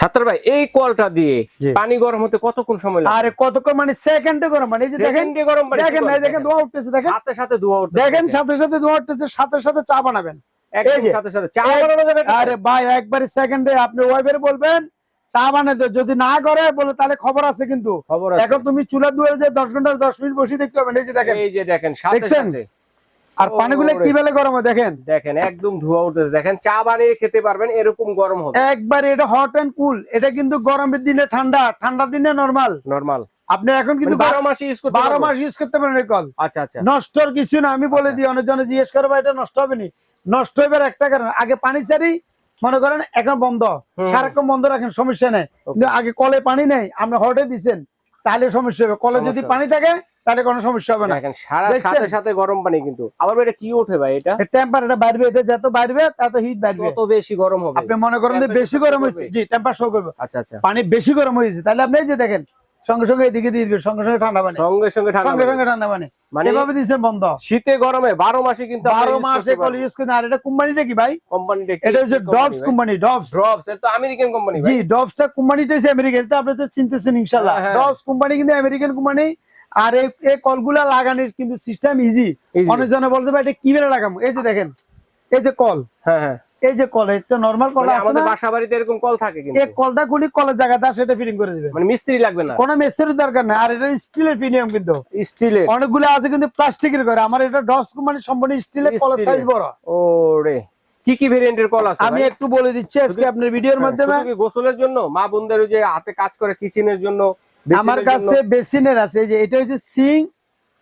সাত্তার ভাই এই কলটা দিয়ে পানি গরম হতে কতক্ষণ সময় লাগে? আরে কতক্ষণ? মানে সেকেন্ডে গরম মানে এই যে দেখেন গরম দেখেন হয়, দেখেন ধোয়া উঠতেছে দেখেন। সাথে সাথে ধোয়া উঠতেছে দেখেন সাথে সাথে ধোয়া উঠতেছে সাথে সাথে চা বানাবেন। একদম সাথে সাথে চা বানানো যাবে আরে ভাই একবারে সেকেন্ডে আপনি ওয়াইফের বলবেন চা বানাতে যদি না করে বলে তাহলে খবর আছে কিন্তু। খবর আছে। এখন তুমি চুলা দুয়ারে যে দশ ঘণ্টা দশ মিনিট বসে দেখতে হবে এই যে দেখেন। এই যে দেখেন সাথে দেখছেন? আর পানিগুলো কি বেলে গরম দেখেন? দেখেন একদম ধোয়া উঠতেছে। দেখেন চা বানিয়ে খেতে পারবেন এরকম গরম হবে। একবার এটা হট এন্ড কুল এটা কিন্তু গরমের দিনে ঠান্ডা ঠান্ডা দিনে নরমাল নরমাল আপনি এখন কিন্তু বারো মাসে ইউজ করতে বারো মাস ইউজ করতে পারেন কল আচ্ছা আচ্ছা। নষ্টর কিছু না আমি বলে আচ্ছা। দিই অনেকজনে জিজ্ঞেস করব এটা নষ্ট হবে নি নষ্ট হইবার একটা কারণ আগে পানি চারি মনে করেন এখন বন্ধ। সারাক্ষণ বন্ধ রাখেন সমস্যা নেই। কিন্তু আগে কলে পানি নেই আপনি হটে দিচ্ছেন তাহলে সমস্যা হবে। কলে যদি পানি থাকে তাহলে কোনো সমস্যা হবে না। দেখেন সারা সাথে সাথে গরম পানি কিন্তু। আবার এটা কি ওঠে ভাই এটা? টেম্পার এটা বাড়বে এটা যত বাড়বে তত হিট বাড়বে। কত বেশি গরম হবে। আপনি মনে করেন যে বেশি গরম? হয়েছে? জি টেম্পার শো করবে। আচ্ছা আচ্ছা। পানি বেশি গরম হয়েছে। তাহলে আপনি এই যে দেখেন সঙ্গে সঙ্গে এদিকে দিয়ে দিবেন সঙ্গে সঙ্গে ঠান্ডা পানি। সঙ্গে সঙ্গে ঠান্ডা সঙ্গে পানি। সঙ্গে ঠান্ডা পানি। মানে এভাবে দিচ্ছেন বন্ধ। শীতে গরমে বারো মাসে কিন্তু বারো মাসে কল ইউজ করেন আর এটা কোম্পানিটা কি ভাই? কোম্পানি এটা হচ্ছে ডবস কোম্পানি ডবস ড্রপস এটা তো আমেরিকান কোম্পানি ভাই। জি ডবসটা কোম্পানিটা হচ্ছে আমেরিকান তো আপনি তো চিনতেছেন ইনশাল্লাহ হ্যাঁ, হ্যাঁ। ডবস কোম্পানি কিন্তু আমেরিকান কোম্পানি। আর এই কলগুলা লাগানোর কিন্তু সিস্টেম ইজি অনেকজনে বলতে পারে এটা কীভাবে লাগাবো? এই যে দেখেন এই যে কল। হ্যাঁ হ্যাঁ। এই যে কল এটা নর্মাল কল মানে আছে আমাদের বাসা বাড়িতে এরকম কল থাকে কিন্তু। এই কলটা গুলি কলের জায়গাতে আসে এটা ফিটিং করে দিবে। মানে মিস্ত্রি লাগবে না। কোনো মেসের দরকার নেই আর এটা স্টিলের প্রিমিয়াম কিন্তু। স্টিলের। অনেকগুলো আছে কিন্তু প্লাস্টিকের করে আমার এটা ডবস কোম্পানি সম্পূর্ণ স্টিলের Steel সাইজ। বড়। ওরে কি কি ভেরিয়েন্টের কল আছে আমি একটু বলে দিচ্ছি আজকে আপনার ভিডিওর হ্যাঁ, মাধ্যমে। গোসলের জন্য? মা বোনদের ওই যে হাতে কাজ করে কিচেনের জন্য আমার কাছে বেসিনের আছে যে এটা হচ্ছে সিং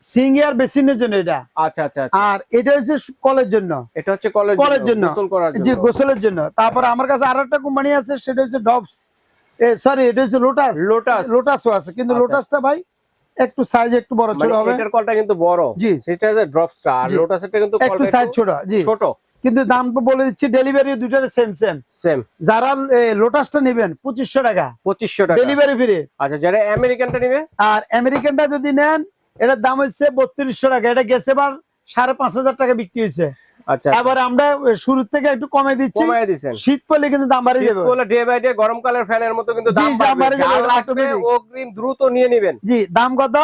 সিং আর বেসিনের জন্য এটা। আচ্ছা আচ্ছা আচ্ছা। আর এটা হচ্ছে কলের জন্য। এটা হচ্ছে কলের কলের জন্য। গোসল করার জি গোসলের জন্য। তারপর আমার কাছে আর একটা কোম্পানি আছে সেটা হচ্ছে ডবস। সরি এটা হচ্ছে লোটাস লোটাস। লোটাসও আছে কিন্তু আচ্ছা। লোটাসটা ভাই একটু সাইজ একটু বড় ছোট মানে হবে। এটার কলটা কিন্তু বড়। জি। সেটা হচ্ছে ড্রপসটা আর লোটাসেরটা কিন্তু একটু সাইজ ছোট জি। ছোট। কিন্তু দাম তো বলে দিচ্ছি ডেলিভারি দুটার সেম সেম সেম যারা লোটাসটা নেবেন পঁচিশশো টাকা। পঁচিশশো টাকা। ডেলিভারি ফ্রি আচ্ছা যারা আমেরিকানটা নিবে? আর আমেরিকানটা যদি নেন এটার দাম হচ্ছে বত্রিশশো টাকা। এটা গেছে বার সাড়ে পাঁচ হাজার টাকা বিক্রি হয়েছে। আচ্ছা। এবার আমরা শুরু থেকে একটু কমে দিচ্ছি। শীত পড়লে কিন্তু দাম বাড়ে যাবে বলে ডে বাই ডে গরমকালের ফ্যানের মতো কিন্তু দাম যাবে। অগ্রিম দ্রুত নিয়ে নেবেন। জি দাম কত?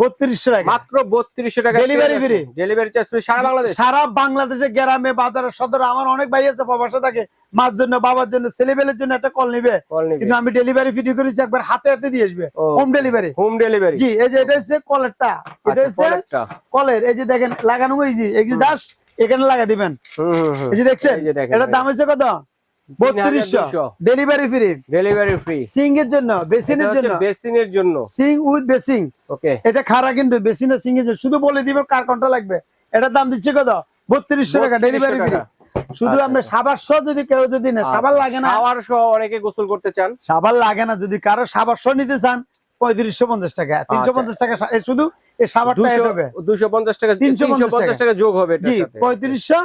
বত্রিশশো টাকা। মাত্র বত্রিশশো টাকা free। ডেলিভারি চার্জ ফ্রি সারা বাংলাদেশ। সারা বাংলাদেশে গ্রামে বাজারে সদর আমার অনেক ভাই আছে প্রবাসে থাকে। মার জন্য বাবার জন্য ছেলেবেলের জন্য একটা কল নিবে। কিন্তু আমি ডেলিভারি ফ্রি করেছি একবার হাতে হাতে দিয়ে আসবে। হোম ডেলিভারি হোম ডেলিভারি জি এই যে এটা হচ্ছে কলেরটা এটা হচ্ছে কলের এই যে দেখেন লাগানো হয়েছে। এই যে দাস এখানে লাগা দিবেন। এই যে দেখছেন? এটার দাম হচ্ছে কত? 3200 delivery free delivery free sink এর জন্য বেসিনের জন্য। বেসিনের জন্য। Sink with basin okay. এটা খারা কিন্তু বেসিনের সিং এর শুধু বলে দিবে কার কোনটা লাগবে। এটার দাম দিচ্ছে কত? বত্রিশশো টাকা ডেলিভারি ফ্রি শুধু আচ্ছা, সাবার সহ যদি কেউ যদি না সাবার লাগে না। শাওয়ার সহ অনেকে গোসল করতে চান। সাবার লাগে না। যদি কারও সাবার সহ নিতে চান পঁয়ত্রিশশো পঞ্চাশ টাকা। তিনশো পঞ্চাশ টাকা শুধু এই সাবারটা হবে দুশো পঞ্চাশ টাকা 350 তিনশো পঞ্চাশ টাকা। যোগ হবে জি পঁয়ত্রিশশো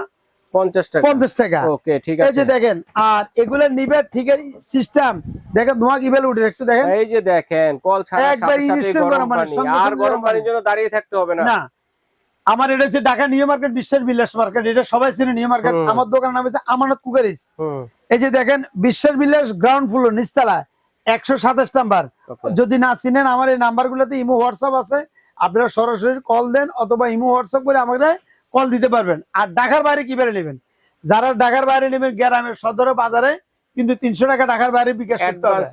পঞ্চাশ টাকা। পঞ্চাশ টাকা। ওকে ঠিক এই যে দেখেন আর এগুলো নিবে ঠিক সিস্টেম দেখেন ধোঁয়া কি উঠে একটু দেখেন। এই যে দেখেন কল ছাড়া একবার সাথে সাথে গরম গরম পানি, পানি আর গরম গরম পানির জন্য দাঁড়িয়ে থাকতে হবে না। না আমার এটা হচ্ছে Dhaka new market Bilas market এটা সবাই চিনে নিউ মার্কেট। আমার দোকানের নাম হচ্ছে আমানত কুকারিস এই যে দেখেন বিশ্বের বিলাস গ্রাউন্ড ফ্লোর নিচতলা একশো সাতাশ নাম্বার। যদি না চিনেন আমার এই নাম্বার গুলোতে ইমো হোয়াটসঅ্যাপ আছে। আপনারা সরাসরি কল দেন অথবা ইমো হোয়াটসঅ্যাপ করে আমাকে কল দিতে পারবেন। আর ঢাকার বাইরে কি কীভাবে নেবেন? যারা ঢাকার বাইরে নেবেন গ্রামের সদর বাজারে কিন্তু তিনশো টাকা ঢাকার বাইরে বিকাশ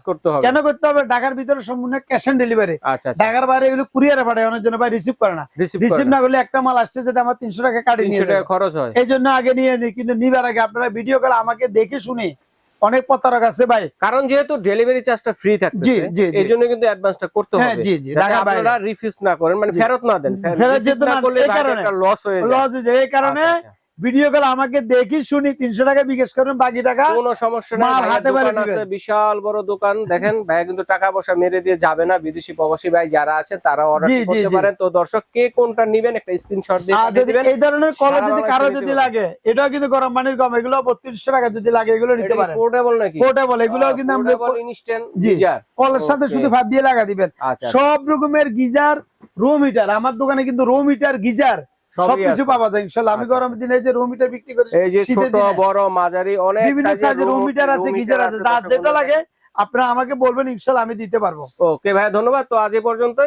করতে হবে। কেন করতে হবে? ঢাকার ভিতরে সম্পূর্ণ ক্যাশ অন ডেলিভারি ঢাকার বাইরে এগুলো কুরিয়ারে পাঠায় অনেক জন ভাই রিসিভ করে না। রিসিভ না। করলে একটা মাল আসছে যেটা আমার তিনশো টাকা কাটিয়ে নিয়ে খরচ হয়। এই জন্য আগে নিয়ে নিই কিন্তু নিবার আগে আপনারা ভিডিও কল আমাকে দেখে শুনে অনেক প্রতারক আছে ভাই কারণ যেহেতু ডেলিভারি চার্জটা ফ্রি থাকে জি, জি। এই জন্য কিন্তু অ্যাডভান্সটা করতে হ্যাঁ, হবে জি, জি। আপনারা রিফিউজ না করেন মানে ফেরত না দেন ফেরত যেতে না করলে এই কারণে। একটা লস হয়ে যায় লস হয়ে যায়। এই কারণে আচ্ছা, আচ্ছা। ভিডিও কল আমাকে দেখি শুনি তিনশো টাকা বিকাশ করেন বাকি টাকা কোনো সমস্যা নেই। বিশাল বড় দোকান। দেখেন ভাই কিন্তু টাকা পয়সা মেরে দিয়ে যাবে না বিদেশি প্রবাসী ভাই যারা আছে তারা অর্ডার করতে পারেন। তো দর্শক কে কোনটা নেবেন একটা স্ক্রিনশট দিয়ে দিবেন। এই ধরনের কল যদি কারও যদি লাগে এটাও কিন্তু গরম পানির কম এগুলো বত্রিশশো টাকা যদি লাগে এগুলো নিতে পারেন। পোর্টেবল নাকি? পোর্টেবল এগুলো কিন্তু আমরা ইনস্ট্যান্ট গিজার। কলের সাথে শুধু ভাব দিয়ে লাগা দিবেন। আচ্ছা সব রকমের গিজার রো মিটার আমার দোকানে কিন্তু রো মিটার গিজার সবকিছু। পাওয়া যায় ইনশাল্লাহ। আমি গরম গরমের দিনে যে রুম মিটার বিক্রি করি এই যে ছোট বড় মাঝারি অনেক সাইজের সাইজের রো মিটার আছে গিজার আছে যা যেটা লাগে আপনারা আমাকে বলবেন ইনশাল্লাহ আমি দিতে পারব। ওকে ভাই ধন্যবাদ। তো আজ এই পর্যন্ত